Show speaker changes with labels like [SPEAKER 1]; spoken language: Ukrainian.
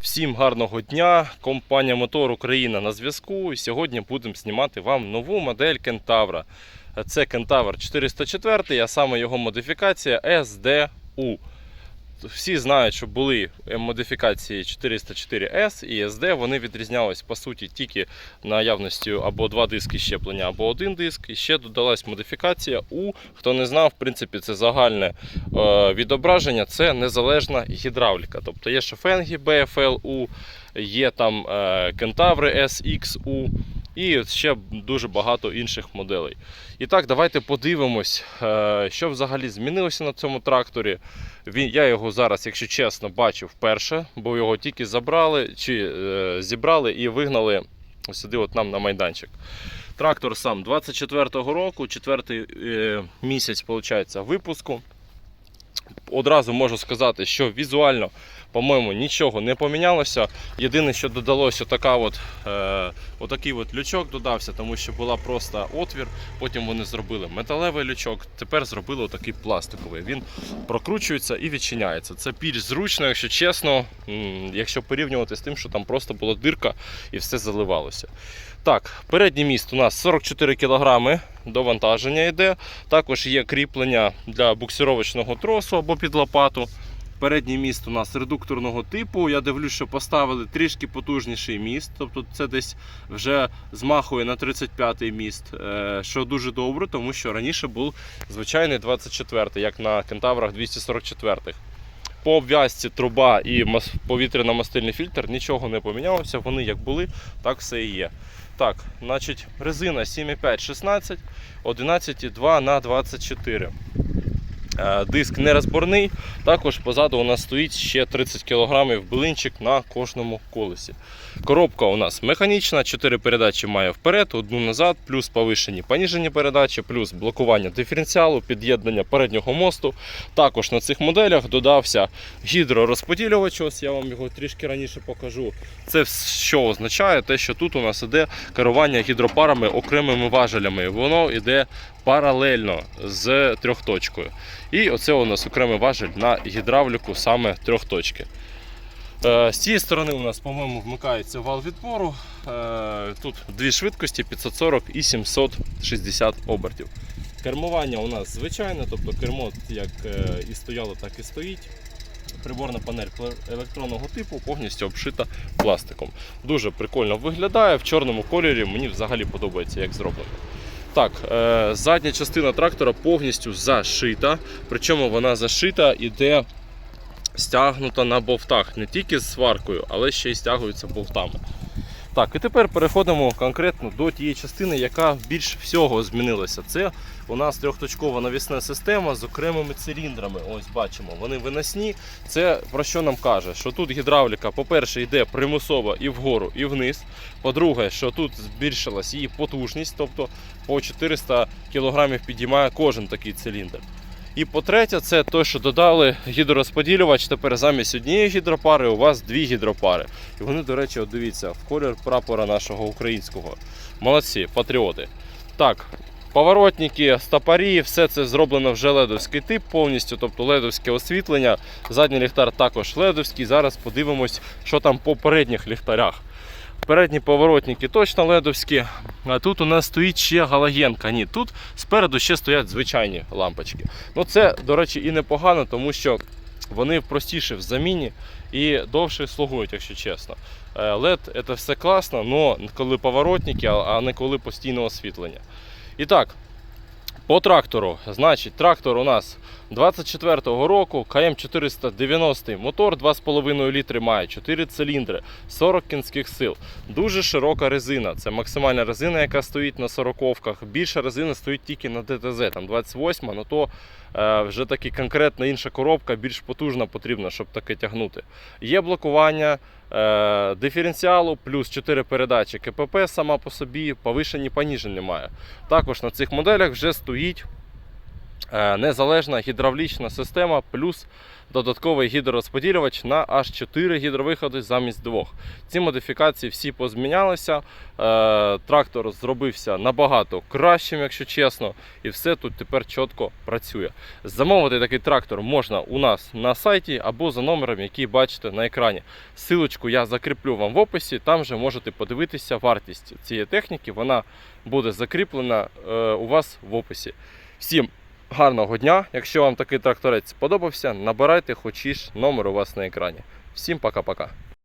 [SPEAKER 1] Всім гарного дня! Компанія Мотор Україна на зв'язку. І сьогодні будемо знімати вам нову модель Кентавра. Це Кентавр 404, а саме його модифікація SDU. Всі знають, що були модифікації 404S і SD. Вони відрізнялись по суті тільки наявністю або два диски щеплення, або один диск. І ще додалась модифікація U. Хто не знав, в принципі, це загальне е, відображення, це незалежна гідравліка. Тобто є шофенги BFLU, є там е, Кентаври SXU. І ще дуже багато інших моделей. І так, давайте подивимось, е, що взагалі змінилося на цьому тракторі. Він, я його зараз, якщо чесно, бачив вперше, бо його тільки забрали чи е, зібрали і вигнали сюди от нам на майданчик. Трактор сам 24-го року, четвертий е, місяць виходить, випуску. Одразу можу сказати, що візуально, по-моєму, нічого не помінялося. Єдине, що додалося, така от, е, отакий от лючок додався, тому що була просто отвір. Потім вони зробили металевий лючок, тепер зробили отакий пластиковий. Він прокручується і відчиняється. Це більш зручно, якщо чесно, якщо порівнювати з тим, що там просто була дирка і все заливалося. Так, передній міст у нас 44 кг до вантаження йде. Також є кріплення для буксировочного тросу або під лопату. Передній міст у нас редукторного типу. Я дивлюсь, що поставили трішки потужніший міст, тобто це десь вже змахує на 35-й міст, е, що дуже добре, тому що раніше був звичайний 24-й, як на кентаврах 244-х. По обв'язці труба і повітряно-мастильний фільтр нічого не помінялося, вони як були, так все і є. Так, значить, резина 7,5 16, 11,2 на 24. Е, Диск нерозборний. Також позаду у нас стоїть ще 30 кг блинчик на кожному колесі. Коробка у нас механічна, 4 передачі має вперед, одну назад, плюс повишені поніжені передачі, плюс блокування диференціалу, під'єднання переднього мосту. Також на цих моделях додався гідророзподілювач. Ось я вам його трішки раніше покажу. Це що означає? Те, що тут у нас іде керування гідропарами окремими важелями. Воно йде паралельно з трьохточкою. І оце у нас окремий важель на гідравліку саме трьохточки. Е, З цієї сторони у нас, по-моєму, вмикається вал відпору. Е, Тут дві швидкості 540 і 760 обертів. Кермування у нас звичайне, тобто кермо як е, і стояло, так і стоїть. Приборна панель електронного типу повністю обшита пластиком. Дуже прикольно виглядає. В чорному кольорі мені взагалі подобається, як зроблено. Так, е, задня частина трактора повністю зашита. Причому вона зашита іде стягнута на бовтах, Не тільки з сваркою, але ще й стягується болтами. Так, і тепер переходимо конкретно до тієї частини, яка більш всього змінилася. Це у нас трьохточкова навісна система з окремими циліндрами. Ось бачимо, вони виносні. Це про що нам каже? Що тут гідравліка, по-перше, йде примусово і вгору, і вниз. По-друге, що тут збільшилась її потужність, тобто по 400 кг підіймає кожен такий циліндр. І по-третє, це те, що додали гідророзподілювач. Тепер замість однієї гідропари у вас дві гідропари. І вони, до речі, от дивіться, в колір прапора нашого українського. Молодці, патріоти. Так, поворотники, стопорі, все це зроблено вже ледовський тип повністю, тобто ледовське освітлення. Задній ліхтар також ледовський. Зараз подивимось, що там по передніх ліхтарях. Передні поворотники точно ледовські. А тут у нас стоїть ще галогенка. Ні, тут спереду ще стоять звичайні лампочки. Ну це, до речі, і непогано, тому що вони простіше в заміні і довше слугують, якщо чесно. Лед це все класно, але коли поворотники, а- не коли постійне освітлення. І так, по трактору. Значить, трактор у нас 24-го року, КМ 490 мотор 2,5 літри має, 4 циліндри, 40 кінських сил. Дуже широка резина. Це максимальна резина, яка стоїть на 40-ках. Більша резина стоїть тільки на ДТЗ, там 28, ну то е, вже таки конкретна інша коробка, більш потужна потрібна, щоб таке тягнути. Є блокування диференціалу, плюс 4 передачі КПП сама по собі, повишені поніжень немає. Також на цих моделях вже стоїть е, незалежна гідравлічна система плюс додатковий гідророзподілювач на аж 4 гідровиходи замість двох. Ці модифікації всі позмінялися. Е, Трактор зробився набагато кращим, якщо чесно, і все тут тепер чітко працює. Замовити такий трактор можна у нас на сайті або за номером, який бачите на екрані. Силочку я закріплю вам в описі. Там же можете подивитися вартість цієї техніки. Вона буде закріплена е, у вас в описі. Всім гарного дня! Якщо вам такий тракторець сподобався, набирайте хоч і номер у вас на екрані. Всім пока-пока.